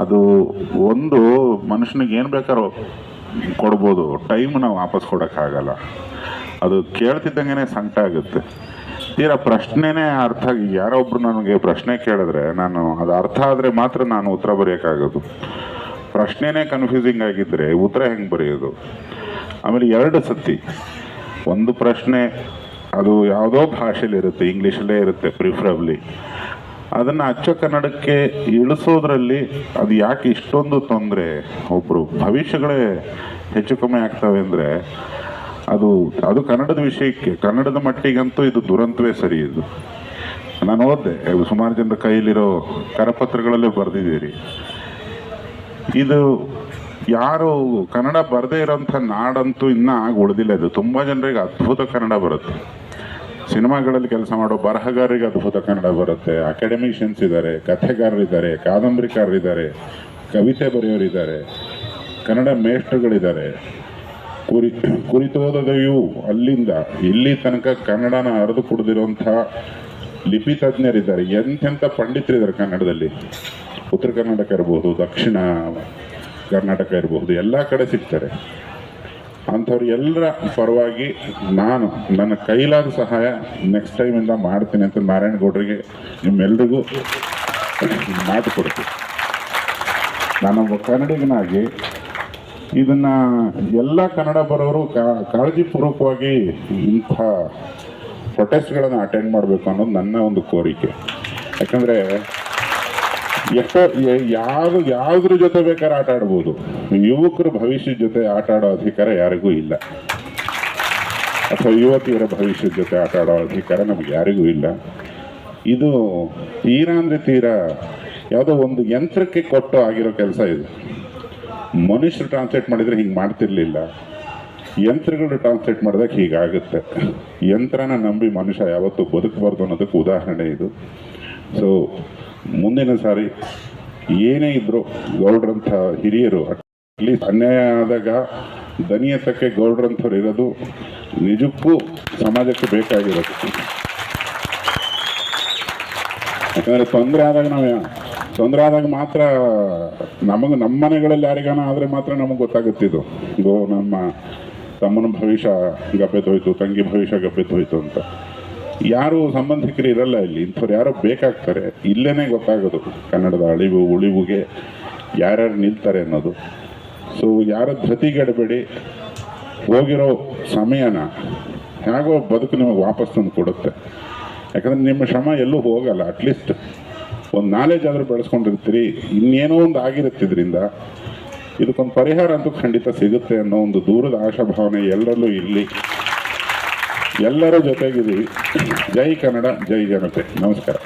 ಅದು ಒಂದು ಮನುಷ್ಯನಿಗೆ ಏನು ಬೇಕಾದ್ರೂ ಕೊಡ್ಬೋದು. ಟೈಮ್ನ ವಾಪಸ್ ಕೊಡೋಕ್ಕಾಗಲ್ಲ ಅದು ಕೇಳ್ತಿದ್ದಂಗೆ ಸಂಕಟ ಆಗುತ್ತೆ. ತೀರಾ ಪ್ರಶ್ನೆನೇ ಅರ್ಥ ಆಗಿ ಯಾರೋ ಒಬ್ರು ನನಗೆ ಪ್ರಶ್ನೆ ಕೇಳಿದ್ರೆ ನಾನು ಅದು ಅರ್ಥ ಆದರೆ ಮಾತ್ರ ನಾನು ಉತ್ತರ ಬರೆಯೋಕ್ಕಾಗೋದು. ಪ್ರಶ್ನೆನೇ ಕನ್ಫ್ಯೂಸಿಂಗ್ ಆಗಿದ್ದರೆ ಉತ್ತರ ಹೆಂಗೆ ಬರೆಯೋದು? ಆಮೇಲೆ ಎರಡು ಸತಿ. ಒಂದು ಪ್ರಶ್ನೆ ಅದು ಯಾವುದೋ ಭಾಷೆಲಿ ಇರುತ್ತೆ ಇಂಗ್ಲೀಷಲ್ಲೇ ಇರುತ್ತೆ ಪ್ರಿಫರಬ್ಲಿ ಅದನ್ನು ಅಚ್ಚ ಕನ್ನಡಕ್ಕೆ ಇಳಿಸೋದ್ರಲ್ಲಿ ಅದು ಯಾಕೆ ಇಷ್ಟೊಂದು ತೊಂದರೆ? ಒಬ್ಬರು ಭವಿಷ್ಯಗಳೇ ಹೆಚ್ಚು ಕಮ್ಮಿ ಆಗ್ತವೆ ಅಂದರೆ ಅದು ಅದು ಕನ್ನಡದ ವಿಷಯಕ್ಕೆ, ಕನ್ನಡದ ಮಟ್ಟಿಗಂತೂ ಇದು ದುರಂತವೇ ಸರಿ ಇದು. ನಾನು ಓದಿದೆ ಸುಮಾರು ಜನರ ಕೈಯಲ್ಲಿರೋ ಕರಪತ್ರಗಳಲ್ಲೇ ಬರೆದಿದ್ದೀರಿ. ಇದು ಯಾರು ಕನ್ನಡ ಬರದೇ ಇರೋಂಥ ನಾಡಂತೂ ಇನ್ನೂ ಆಗಿ ಉಳಿದಿಲ್ಲ. ಇದು ತುಂಬ ಜನರಿಗೆ ಅದ್ಭುತ ಕನ್ನಡ ಬರುತ್ತೆ. ಸಿನಿಮಾಗಳಲ್ಲಿ ಕೆಲಸ ಮಾಡೋ ಬರಹಗಾರರಿಗೆ ಅದ್ಭುತ ಕನ್ನಡ ಬರುತ್ತೆ. ಅಕಾಡೆಮಿಷಿಯನ್ಸ್ ಇದ್ದಾರೆ, ಕಥೆಗಾರರಿದ್ದಾರೆ, ಕಾದಂಬರಿಕಾರರಿದ್ದಾರೆ, ಕವಿತೆ ಬರೆಯೋರಿದ್ದಾರೆ, ಕನ್ನಡ ಮೇಷ್ಟ್ರುಗಳಿದ್ದಾರೆ. ಕುರಿ ಕುರಿತೋದದೆಯೂ ಅಲ್ಲಿಂದ, ಇಲ್ಲಿ ತನಕ ಕನ್ನಡನ ಹರಿದು ಕುಡಿದಿರುವಂಥ ಲಿಪಿ ತಜ್ಞರಿದ್ದಾರೆ ಎಂತೆಂಥ ಪಂಡಿತರಿದ್ದಾರೆ ಕನ್ನಡದಲ್ಲಿ. ಉತ್ತರ ಕರ್ನಾಟಕ ಇರಬಹುದು ದಕ್ಷಿಣ ಕರ್ನಾಟಕ ಇರಬಹುದು ಎಲ್ಲ ಕಡೆ ಸಿಗ್ತಾರೆ. ಅಂಥವ್ರು ಎಲ್ಲರ ಪರವಾಗಿ ನಾನು ನನ್ನ ಕೈಲಾದ ಸಹಾಯ ನೆಕ್ಸ್ಟ್ ಟೈಮಿಂದ ಮಾಡ್ತೀನಿ ಅಂತ ನಾರಾಯಣಗೌಡರಿಗೆ ನಿಮ್ಮೆಲ್ರಿಗೂ ಮಾತು ಕೊಡ್ತೀನಿ. ನಾನೊಬ್ಬ ಕನ್ನಡಿಗನಾಗಿ ಇದನ್ನ ಎಲ್ಲ ಕನ್ನಡ ಬರೋರು ಕಾಳಜಿಪೂರ್ವಕವಾಗಿ ಇಂಥ ಪ್ರೊಟೆಸ್ಟ್ಗಳನ್ನು ಅಟೆಂಡ್ ಮಾಡಬೇಕು ಅನ್ನೋದು ನನ್ನ ಒಂದು ಕೋರಿಕೆ. ಯಾಕಂದರೆ ಎಷ್ಟೋ ಯಾರು ಯಾವ್ದ್ರ ಜೊತೆ ಬೇಕಾದ್ರೆ ಆಟ ಆಡ್ಬೋದು. ಯುವಕರ ಭವಿಷ್ಯದ ಜೊತೆ ಆಟ ಆಡೋ ಅಧಿಕಾರ ಯಾರಿಗೂ ಇಲ್ಲ. ಅಥವಾ ಯುವತಿಯರ ಭವಿಷ್ಯದ ಜೊತೆ ಆಟ ಆಡೋ ಅಧಿಕಾರ ನಮ್ಗೆ ಯಾರಿಗೂ ಇಲ್ಲ. ಇದು ತೀರಾ ಅಂದರೆ ತೀರಾ ಯಾವುದೋ ಒಂದು ಯಂತ್ರಕ್ಕೆ ಕೊಟ್ಟು ಆಗಿರೋ ಕೆಲಸ ಇದು. ಮನುಷ್ಯರು ಟ್ರಾನ್ಸ್ಲೇಟ್ ಮಾಡಿದರೆ ಹಿಂಗೆ ಮಾಡ್ತಿರ್ಲಿಲ್ಲ. ಯಂತ್ರಗಳು ಟ್ರಾನ್ಸ್ಲೇಟ್ ಮಾಡಿದಾಗ ಹೀಗಾಗುತ್ತೆ. ಯಂತ್ರನ ನಂಬಿ ಮನುಷ್ಯ ಯಾವತ್ತೂ ಬದುಕಬಾರ್ದು ಅನ್ನೋದಕ್ಕೆ ಉದಾಹರಣೆ ಇದು. ಸೊ ಮುಂದಿನ ಸಾರಿ ಏನೇ ಇದ್ರು ಗೌಡ್ರಂಥ ಹಿರಿಯರು ಅಟ್ಲೀಸ್ಟ್ ಅನ್ಯಾಯ ಆದಾಗ ದನಿಯತಕ್ಕೆ ಗೌಡ್ರಂಥವ್ರು ಇರೋದು ನಿಜಕ್ಕೂ ಸಮಾಜಕ್ಕೆ ಬೇಕಾಗಿರೋದು. ಯಾಕಂದರೆ ತೊಂದರೆ ಆದಾಗ ನಾವು ತೊಂದರೆ ಆದಾಗ ಮಾತ್ರ ನಮಗೆ ನಮ್ಮ ಮನೆಗಳಲ್ಲಿ ಯಾರಿಗಾನ ಆದರೆ ಮಾತ್ರ ನಮಗೆ ಗೊತ್ತಾಗುತ್ತಿದ್ದು ಗೋ, ನಮ್ಮ ತಮ್ಮನ ಭವಿಷ್ಯ ಗಬ್ಬೆತ್ತೋಯ್ತು ತಂಗಿ ಭವಿಷ್ಯ ಗಬ್ಬೆತ್ತೋಯ್ತು ಅಂತ. ಯಾರು ಸಂಬಂಧಿಕರು ಇರಲ್ಲ ಇಲ್ಲಿ. ಇಂಥವ್ರು ಯಾರೋ ಬೇಕಾಗ್ತಾರೆ. ಇಲ್ಲೇನೆ ಗೊತ್ತಾಗೋದು ಕನ್ನಡದ ಅಳಿವು, ಉಳಿವುಗೆ ಯಾರ್ಯಾರು ನಿಲ್ತಾರೆ ಅನ್ನೋದು. ಸೊ ಯಾರ ಧೃತಿಗೆಡಬೇಡಿ ಹೋಗಿರೋ ಸಮಯನ ಹೇಗೋ ಬದುಕು ನಿಮಗೆ ವಾಪಸ್ ತಂದು ಕೊಡುತ್ತೆ. ಯಾಕಂದ್ರೆ ನಿಮ್ಮ ಶ್ರಮ ಎಲ್ಲೂ ಹೋಗಲ್ಲ. ಅಟ್ಲೀಸ್ಟ್ ಒಂದು ನಾಲೆಜ್ ಆದರೂ ಬೆಳೆಸ್ಕೊಂಡಿರ್ತೀರಿ. ಇನ್ನೇನೋ ಒಂದು ಆಗಿರುತ್ತಿದ್ರಿಂದ ಇದಕ್ಕೊಂದು ಪರಿಹಾರ ಅಂತೂ ಖಂಡಿತ ಸಿಗುತ್ತೆ ಅನ್ನೋ ಒಂದು ದೂರದ ಆಶಾಭಾವನೆ ಎಲ್ಲರಲ್ಲೂ ಇಲ್ಲಿ ಎಲ್ಲರ ಜೊತೆಗಿದ್ದೀವಿ ಜೈ ಕನ್ನಡ ಜೈ ಜನತೆ. ನಮಸ್ಕಾರ.